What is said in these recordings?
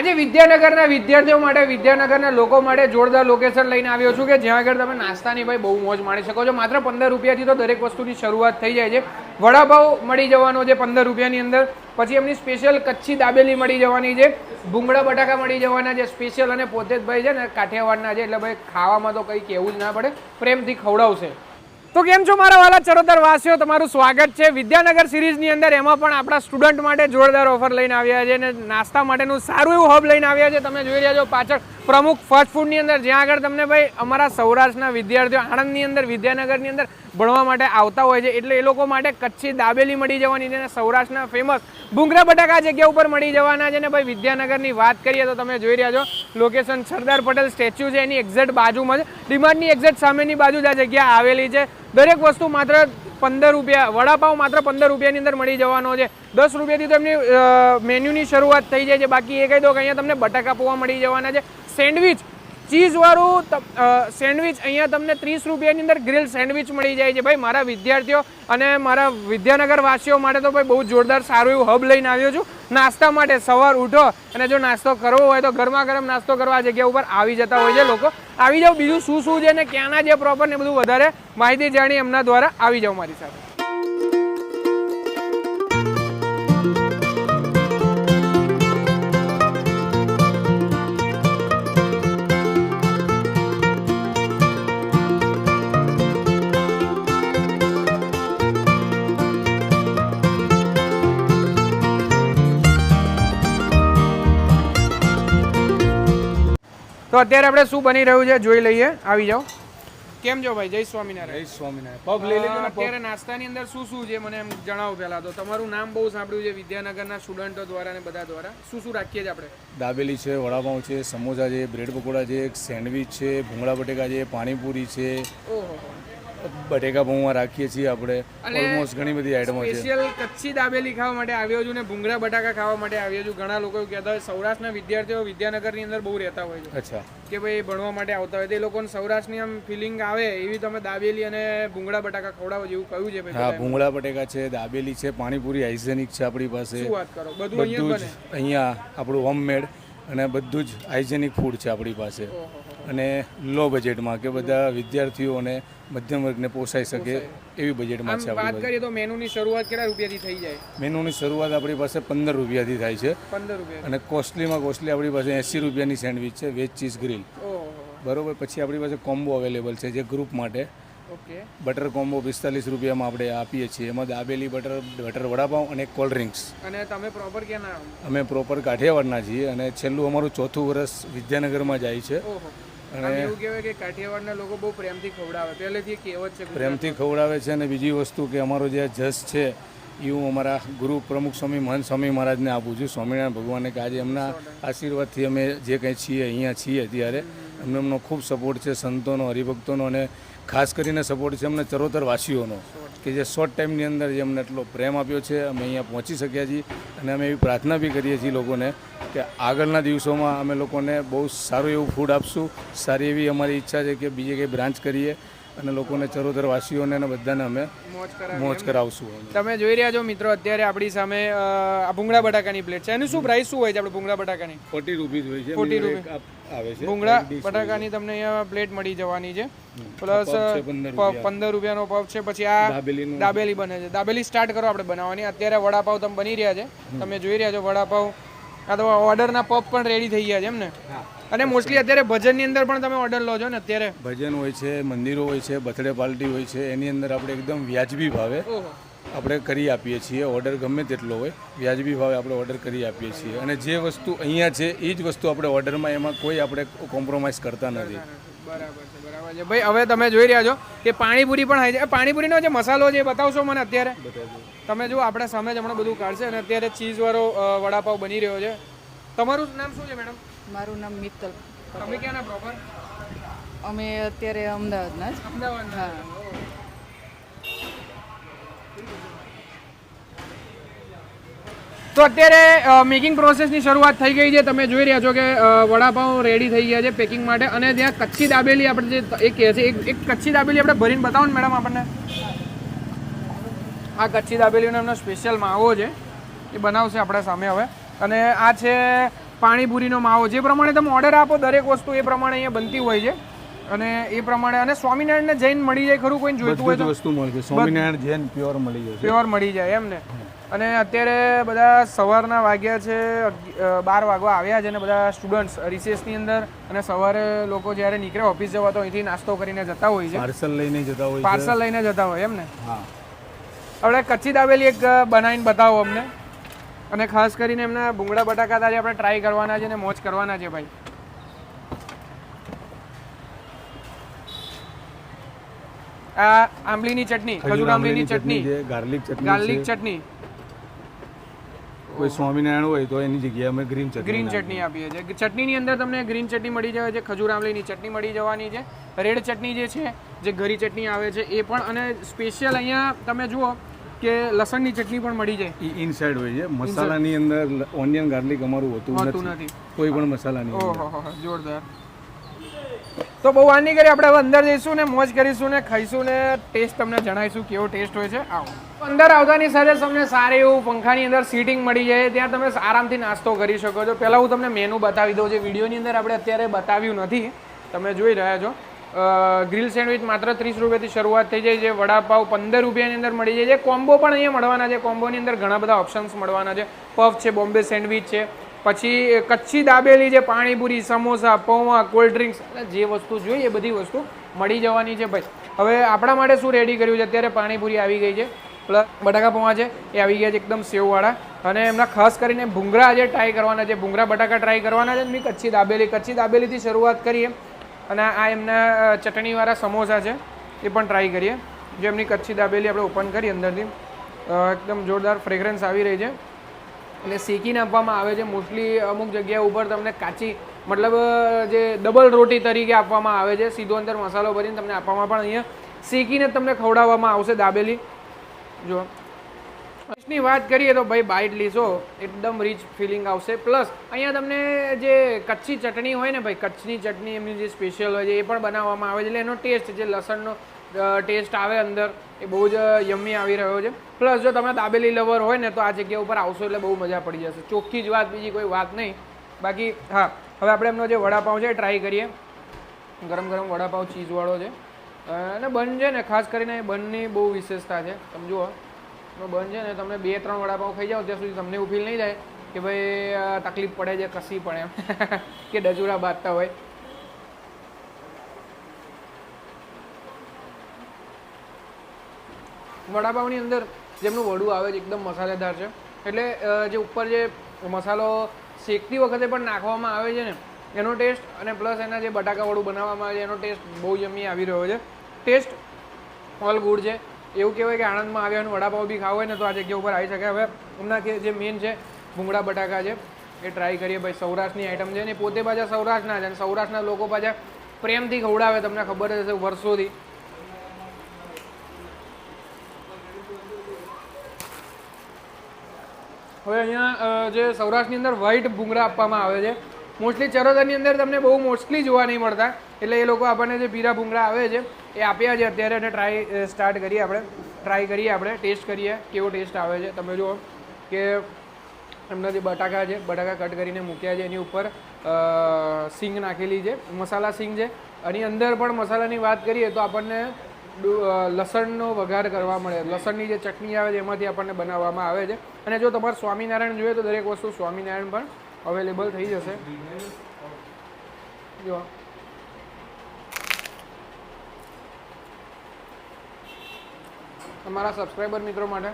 આજે વિદ્યાનગરના વિદ્યાર્થીઓ માટે, વિદ્યાનગરના લોકો માટે જોરદાર લોકેશન લઈને આવ્યો છું કે જ્યાં આગળ તમે નાસ્તાની ભાઈ બહુ મોજ માણી શકો છો. માત્ર પંદર રૂપિયાથી તો દરેક વસ્તુની શરૂઆત થઈ જાય છે. વડાપાવ મળી જવાનો છે પંદર રૂપિયાની અંદર. પછી એમની સ્પેશિયલ કચ્છી દાબેલી મળી જવાની છે. ભૂંગળા બટાકા મળી જવાના છે સ્પેશિયલ અને પોતે જ ભાઈ છે ને કાઠિયાવાડના છે. એટલે ભાઈ ખાવામાં તો કંઈ કહેવું જ ના પડે. પ્રેમથી ખવડાવશે. તો કેમ છો મારા વાલા ચરોતર વાસીઓ? તમારું સ્વાગત છે. વિદ્યાનગર સિરીઝની અંદર એમાં પણ આપણા સ્ટુડન્ટ માટે જોરદાર ઓફર લઈને આવ્યા છે અને નાસ્તા માટેનું સારું એવું હબ લઈને આવ્યા છે. તમે જોઈ રહ્યા છો પાછળ પ્રમુખ ફાસ્ટ ફૂડની અંદર. જ્યાં આગળ તમને ભાઈ અમારા સૌરાષ્ટ્રના વિદ્યાર્થીઓ આણંદની અંદર, વિદ્યાનગરની અંદર ભણવા માટે આવતા હોય છે એટલે એ લોકો માટે કચ્છી દાબેલી મળી જવાની છે અને સૌરાષ્ટ્રના ફેમસ ભૂંગરા બટાકા જગ્યા ઉપર મળી જવાના છે. ને ભાઈ, વિદ્યાનગરની વાત કરીએ તો તમે જોઈ રહ્યા છો લોકેશન સરદાર પટેલ સ્ટેચ્યુ છે. એની એક્ઝેક્ટ બાજુમાં છે ડિમાન્ડની એક્ઝેક્ટ સામેની બાજુ જ આ જગ્યા આવેલી છે. દરેક વસ્તુ માત્ર પંદર રૂપિયા, વડાપાવ માત્ર પંદર રૂપિયાની અંદર મળી જવાનો છે. દસ રૂપિયાથી તો એમની મેન્યુની શરૂઆત થઈ જાય છે. બાકી એ કહી દો કે અહીંયા તમને બટાકા પૌવા મળી જવાના છે. સેન્ડવિચ ચીઝવાળું સેન્ડવિચ, અહીંયા તમને ત્રીસ રૂપિયાની અંદર ગ્રીલ સેન્ડવિચ મળી જાય છે. ભાઈ, મારા વિદ્યાર્થીઓ અને મારા વિદ્યાનગર વાસીઓ માટે તો ભાઈ બહુ જોરદાર સારું એવું હબ લઈને આવ્યો છું. નાસ્તા માટે સવાર ઉઠો અને જો નાસ્તો કરવો હોય તો ગરમા ગરમ નાસ્તો કરવા જગ્યા ઉપર આવી જતા હોય છે લોકો. આવી જાઓ, બીજું શું શું છે ને ક્યાંના જે પ્રોપર ને બધું વધારે માહિતી જાણી એમના દ્વારા આવી જાઓ મારી સાથે. તો અત્યારે આપણે શું બની રહ્યું છે જોઈ લઈએ. આવી જાઓ. કેમ છો ભાઈ? જય સ્વામિનારાયણ. જય સ્વામિનારાયણ. પગ લઈ લેજો અત્યારે નાસ્તાની અંદર શું શું છે મને એમ જણાવો પહેલા તો. તમારું નામ બહુ સાંભળ્યું છે વિદ્યાનગરના સ્ટુડન્ટો દ્વારા ને બધા દ્વારા. શું શું રાખીએ છીએ આપણે? દાબેલી છે વડાપાઉં છે સમોસા છે બ્રેડ પકોડા છે સેન્ડવિચ છે ભૂંગળા બટેકા છે પાણીપુરી છે. ઓહો. બટેકા પૌવા રાખીએ છીએ આપણે. ઓલમોસ્ટ ઘણી બધી આઈટમો છે. સ્પેશિયલ કચ્છી દાબેલી ખાવા માટે આવ્યો છું ને ભૂંગળા બટાકા ખાવા માટે આવ્યો છું. ઘણા લોકો કહેતા હોય સૌરાષ્ટ્રના વિદ્યાર્થીઓ વિદ્યાનગરની અંદર બહુ રહેતા હોય છે. અચ્છા. કે ભાઈ ભણવા માટે આવતા હોય. તો લોકોને સૌરાષ્ટ્રની આમ ફિલિંગ આવે એવી તમે દાબેલી અને ભૂંગળા બટાકા ખવડાવો જેવું કહ્યું છે હા. ભૂંગળા બટેકા છે દાબેલી છે પાણીપુરી હાઇજેનિક છે આપણી પાસે. શું વાત કરો? બધું અહીંયા અહીંયા આપણું હોમમેડ અને બધું જ હાઇજેનિક ફૂડ છે આપણી પાસે. અને લો બજેટમાં કે બધા વિદ્યાર્થીઓને મધ્યમ વર્ગને પોસાઈ શકે એવી બજેટમાં છે વાત કરીએ તો મેનુની શરૂઆત કેટલા રૂપિયાથી થઈ જાય? મેનુની શરૂઆત આપણી પાસે પંદર રૂપિયાથી થાય છે. પંદર રૂપિયા. અને કોસ્ટલીમાં કોસ્ટલી આપણી પાસે એંસી રૂપિયાની સેન્ડવિચ છે વેજ ચીઝ ગ્રીલ બરોબર પછી આપણી પાસે કોમ્બો અવેલેબલ છે જે ગ્રુપ માટે. ઓકે. બટર કોમ્બો પિસ્તાલીસ રૂપિયામાં આપણે આપીએ છીએ. એમાં દાબેલી બટર બટર વડાપાઉં અને કોલ્ડ ડ્રિંક્સ અને તમે પ્રોપર ક્યાં અમે પ્રોપર કાઠિયાવાડના છીએ અને છેલ્લું અમારું ચોથું વર્ષ વિદ્યાનગરમાં જાય છે. આમ એવું કહેવાય કે કાઠિયાવાડના લોકો બહુ પ્રેમથી ખવડાવે. પહેલેથી કહેવત છે પ્રેમથી ખવડાવે છે અને બીજી વસ્તુ કે અમારો જે જસ છે એ હું અમારા ગુરુ પ્રમુખ સ્વામી મહંત સ્વામી મહારાજને આપું છું. સ્વામિનારાયણ ભગવાનને કે આજે એમના આશીર્વાદથી અમે જે કંઈ છીએ અહીંયા છીએ અત્યારે એમને એમનો ખૂબ સપોર્ટ છે સંતોનો હરિભક્તોનો અને ખાસ કરીને સપોર્ટ છે અમને ચરોતર વાસીઓનો કે જે શોર્ટ ટાઈમની અંદર જે અમને એટલો પ્રેમ આપ્યો છે અમે અહીંયા પહોંચી શક્યા છીએ અને અમે એવી પ્રાર્થના બી કરીએ છીએ લોકોને કે આગળના દિવસોમાં અમે લોકોને બહુ સારું એવું ફૂડ આપશું સારી એવી અમારી ઈચ્છા છે કે બીજે કંઈ બ્રાન્ચ કરીએ અને લોકોને ચરોતર વાસીઓને અને બધાને અમે મોજ કરાવશું તમે જોઈ રહ્યા છો મિત્રો અત્યારે આપણી સામે આ ભૂંગળા બટાકાની પ્લેટ છે. એનું શું પ્રાઇસ શું હોય છે આપણે ભૂંગળા બટાકાની? ફોર્ટી રૂપીઝ હોય છે. 40 બીજું એક આપ- આવે છે. ભૂંગળા બટાકાની તમને અહીંયા પ્લેટ મળી જવાની છે. પ્લસ છે 15 પંદર રૂપિયાનો પફ છે. પછી આ દાબેલી બને છે. દાબેલી સ્ટાર્ટ કરો આપણે બનાવવાની. અત્યારે વડાપાવ તમે બની રહ્યા છે. તમે જોઈ રહ્યા છો વડાપાવ. આ તો ઓર્ડરના પફ પણ રેડી થઈ ગયા છે એમ ને? અને મોસ્ટલી અત્યારે ભજનની અંદર પણ તમે ઓર્ડર લો છો ને અત્યારે? ભજન હોય છે મંદિરો હોય છે બર્થડે પાર્ટી હોય છે એની અંદર આપણે એકદમ વ્યાજબી ભાવે. આપણે કરી આપીએ છીએ. ઓર્ડર ગમે તેટલો હોય વ્યાજબી ભાવે આપણે ઓર્ડર કરી આપીએ છીએ. અને જે વસ્તુ અહીંયા છે એ જ વસ્તુ આપણે ઓર્ડરમાં એમાં કોઈ આપણે કોમ્પ્રોમાઇઝ કરતા નથી. બરાબર છે બરાબર છે. ભાઈ હવે તમે જોઈ રહ્યા છો કે પાણીપુરી પણ આવી છે. પાણીપુરીનો જે મસાલો છે એ બતાવશો મને અત્યારે? તમે જો આપણે સામે જ હમણાં બધું કાઢશે અને અત્યારે ચીઝવાળો વડાપાવ બની રહ્યો છે. તમારું નામ શું છે મેડમ? મારું નામ મિત્તલ. તમે ક્યાંના પ્રોપર અમે અત્યારે અમદાવાદના જ. અમદાવાદ હા તો અત્યારે મેકિંગ પ્રોસેસની શરૂઆત થઈ ગઈ છે. તમે જોઈ રહ્યા છો કે વડાપાઉં રેડી થઈ ગયા છે પેકિંગ માટે. અને ત્યાં કચ્છી દાબેલી આપણે જે એક કહે છે, એક એક કચ્છી દાબેલી આપણે ભરીને બતાવો ને મેડમ આપણને. આ કચ્છી દાબેલીનો એમનો સ્પેશિયલ માવો છે. એ બનાવશે આપણા સામે હવે. અને આ છે પાણીપુરીનો માવો. જે પ્રમાણે તમે ઓર્ડર આપો, દરેક વસ્તુ એ પ્રમાણે અહીંયા બનતી હોય છે. અને એ પ્રમાણે અને સ્વામિનારાયણને જૈન મળી જાય ખરું કોઈ જોઈતું હોય તો? વસ્તુ વસ્તુ જાય. સ્વામિનારાયણ જૈન પ્યોર મળી જાય પ્યોર મળી જાય એમ ને? અને અત્યારે બધા સવારના વાગ્યા છે બાર વાગવા આવ્યા છે અને બધા સ્ટુડન્ટ્સ રિસેસની અંદર અને સવારે લોકો જ્યારે નીકળે ઓફિસ જવા તો અહીંથી નાસ્તો કરીને જતા હોય છે. પાર્સલ લઈને જતા હોય પાર્સલ લઈને જતા હોય એમ ને? હા. આપણે કચ્છી દાબેલી એક બનાવીને બતાવો અમને. અને ખાસ કરીને એમના ભૂંગળા બટાકા આજે આપણે ટ્રાય કરવાના છે અને મોજ કરવાના છે ભાઈ. આ આંબલીની ચટણી ખજૂર આંબલીની ચટણી ગાર્લિક ચટણી ગાર્લિક ચટણી. કોઈ સ્વામિનારાયણ હોય તો એની જગ્યાએ અમે ગ્રીન ચટણી ગ્રીન ચટણી આપીએ છીએ. ચટણીની અંદર તમને ગ્રીન ચટણી મળી જાય છે ખજૂર આંબલીની ચટણી મળી જવાની છે. રેડ ચટણી જે છે જે ઘરી ચટણી આવે છે એ પણ અને સ્પેશિયલ અહીંયા તમે જુઓ કે લસણની ચટણી પણ મળી જાય. ઈ ઇનસાઇડ હોય છે. મસાલાની અંદર ઓનિયન ગાર્લિક અમારું હોતું નથી. કોઈ પણ મસાલાની ઓહો જોરદાર. તો બહુ વાર નહીં કરી આપણે હવે અંદર જઈશું ને મોજ કરીશું ને ખાઈશું ને ટેસ્ટ તમને જણાવીશું કેવો ટેસ્ટ હોય છે. આવો. અંદર આવતાની સાથે તમને સારું એવું પંખાની અંદર સીટિંગ મળી જાય, ત્યાં તમે આરામથી નાસ્તો કરી શકો છો. પહેલાં હું તમને મેનુ બતાવી દઉં, જે વિડીયોની અંદર આપણે અત્યારે બતાવ્યું નથી, તમે જોઈ રહ્યા છો. ગ્રીલ સેન્ડવિચ માત્ર ત્રીસ રૂપિયાથી શરૂઆત થઈ જાય છે વડાપાવ પંદર રૂપિયાની અંદર મળી જાય. છે કોમ્બો પણ અહીંયા મળવાના છે કોમ્બોની અંદર ઘણા બધા ઓપ્શન્સ મળવાના છે. પફ છે, બોમ્બે સેન્ડવિચ છે પછી કચ્છી દાબેલી છે પાણીપુરી સમોસા, પૌવા કોલ્ડ ડ્રિંક્સ જે વસ્તુ જોઈએ, એ બધી વસ્તુ મળી જવાની છે ભાઈ. હવે આપણા માટે શું રેડી કર્યું છે? અત્યારે પાણીપુરી આવી ગઈ છે. પ્લસ બટાકા પૌવા છે, એ આવી ગયા છે એકદમ સેવવાળા. અને એમના ખાસ કરીને ભૂંગરા આજે ટ્રાય કરવાના છે ભૂંગરા બટાકા ટ્રાય કરવાના છે એમની કચ્છી દાબેલી, કચ્છી દાબેલીથી શરૂઆત કરીએ. અને આ એમના ચટણીવાળા સમોસા છે, એ પણ ટ્રાય કરીએ. જે એમની કચ્છી દાબેલી આપણે ઓપન કરી અંદરથી. એકદમ જોરદાર ફ્રેગરન્સ આવી રહી છે. એટલે શેકીને આપવામાં આવે છે. મોસ્ટલી અમુક જગ્યા ઉપર તમને કાચી, મતલબ જે ડબલ રોટી તરીકે આપવામાં આવે છે. સીધો અંદર મસાલો ભરીને તમને આપવામાં પણ અહીંયા શેકીને તમને ખવડાવવામાં આવશે દાબેલી. જો. ટેસ્ટની વાત કરીએ તો ભાઈ બાઇટ લીશો, એકદમ રીચ ફિલિંગ આવશે. પ્લસ અહીંયા તમને જે કચ્છી ચટણી હોય ને ભાઈ, કચ્છની ચટણી એમની જે સ્પેશિયલ હોય છે, એ પણ બનાવવામાં આવે છે. એટલે એનો ટેસ્ટ જે લસણનો ટેસ્ટ આવે અંદર. એ બહુ જ યમ્મી આવી રહ્યો છે. પ્લસ જો તમે દાબેલી લવર હોય ને, તો આ જગ્યા ઉપર આવશો એટલે બહુ મજા પડી જશે. ચોખ્ખી જ વાત, બીજી કોઈ વાત નહીં. બાકી, હા, હવે આપણે એમનો જે વડાપાઉં છે ટ્રાય કરીએ. ગરમ ગરમ વડાપાઉં ચીઝવાળો છે. અને બન છે ને, ખાસ કરીને એ બનની બહુ વિશેષતા છે. તમે જુઓ તો બન છે ને, તમે બે ત્રણ વડાપાઉં ખાઈ જાઓ, ત્યાં સુધી તમને ફીલ નહીં થાય કે ભાઈ તકલીફ પડે છે કસી પડે કે ડજુરા બાંધતા હોય. વડાપાઉંની અંદર જેમનું વડું આવે છે, એકદમ મસાલેદાર છે. એટલે જે ઉપર જે મસાલો શેકતી વખતે પણ નાખવામાં આવે છે ને, એનો ટેસ્ટ અને પ્લસ એના જે બટાકા વડું બનાવવામાં આવે છે, એનો ટેસ્ટ બહુ જમી આવી રહ્યો છે. ટેસ્ટ ઓલ ગુડ છે. એવું કહેવાય કે આણંદમાં આવ્યા અને વડાપાવ બી ખાવ હોય ને, તો આ જગ્યા ઉપર આવી શકે. હવે હમણાં કે જે મેઇન છે, ભૂંગળા બટાકા છે, એ ટ્રાય કરીએ. ભાઈ, સૌરાષ્ટ્રની આઈટમ છે ને પોતે પાછા સૌરાષ્ટ્રના છે અને સૌરાષ્ટ્રના લોકો પાછા પ્રેમથી ખવડાવે, તમને ખબર જ હશે, વર્ષોથી. હવે અહીંયા જે સૌરાષ્ટ્રની અંદર વ્હાઈટ ભૂંગળા આપવામાં આવે છે. મોસ્ટલી ચરોતરની અંદર તમને બહુ મોસ્ટલી જોવા નહીં મળતા. એટલે એ લોકો આપણને જે પીરા ભૂંગળા આવે છે, એ આપ્યા છે અત્યારે અને ટ્રાય સ્ટાર્ટ કરીએ આપણે. ટ્રાય કરીએ આપણે ટેસ્ટ કરીએ, કેવો ટેસ્ટ આવે છે. તમે જુઓ કે એમના જે બટાકા છે, બટાકા કટ કરીને મૂક્યા છે એની ઉપર સિંગ નાખેલી છે, મસાલા સિંગ છે. એની અંદર પણ મસાલાની વાત કરીએ તો આપણને લસણનો વઘાર કરવા મળે. લસણની જે ચટણી આવે છે એમાંથી આપણને બનાવવામાં આવે છે. અને જો તમારે સ્વામિનારાયણ જોઈએ તો દરેક વસ્તુ સ્વામિનારાયણ પણ અવેલેબલ થઈ જશે. જો. તમારા સબસ્ક્રાઈબર મિત્રો માટે.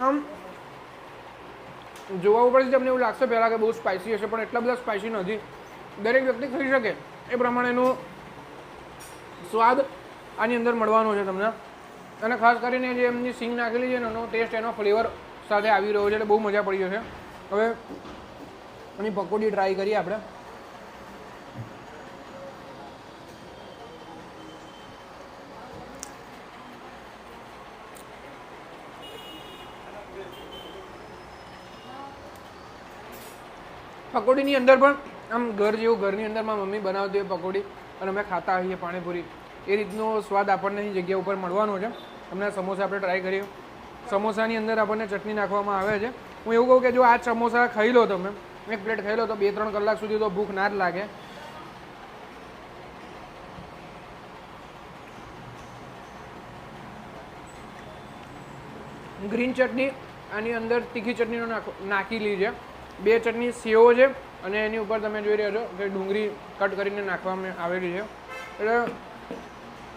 આમ. જોવા ઉપરથી તમને એવું લાગશે પહેલાં કે બહુ સ્પાઇસી હશે પણ એટલા બધા સ્પાઇસી નથી. દરેક વ્યક્તિ ખાઈ શકે. એ પ્રમાણેનો સ્વાદ આની અંદર મળવાનો છે તમને. અને ખાસ કરીને જે એમની સિંગ નાખેલી છે એનો ટેસ્ટ એનો ફ્લેવર સાથે આવી રહ્યો છે, એટલે બહુ મજા પડી જશે. હવે એની પકોડી ટ્રાય કરીએ આપણે. પકોડીની અંદર પણ આમ ઘર જેવું ઘરની અંદર મારી મમ્મી બનાવતી હોય પકોડી અને અમે ખાતા હોઈએ પાણીપુરી. એ રીતનો સ્વાદ આપણને અહીં જગ્યા ઉપર મળવાનો છે. તમને સમોસા આપણે ટ્રાય કરીએ. સમોસાની અંદર આપણને ચટણી નાખવામાં આવે છે. હું એવું કહું કે જો આ સમોસા ખાઈ લો તમે, એક પ્લેટ ખાઈ લો તો બે ત્રણ કલાક સુધી તો ભૂખ ના જ લાગે. ગ્રીન ચટણી આની અંદર તીખી ચટણીનો નાખી લીધી છે. બે ચટણી સેવો છે. અને એની ઉપર તમે જોઈ રહ્યા છો કે ડુંગળી કટ કરીને નાખવામાં આવેલી છે. એટલે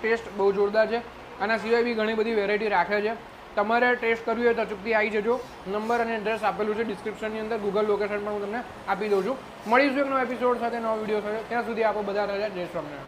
ટેસ્ટ બહુ જોરદાર છે. આના સિવાય બી ઘણી બધી વેરાયટી રાખે છે. તમારે ટેસ્ટ કરવી હોય તો અચૂકથી આવી જજો. નંબર અને એડ્રેસ આપેલું છે ડિસ્ક્રિપ્શનની અંદર. ગૂગલ લોકેશન પણ હું તમને આપી દઉં છું. મળીશું એક નવો એપિસોડ સાથે, નવો વીડિયો સાથે. ત્યાં સુધી આપો બધા રજા. જય સ્વામિનારાયણ.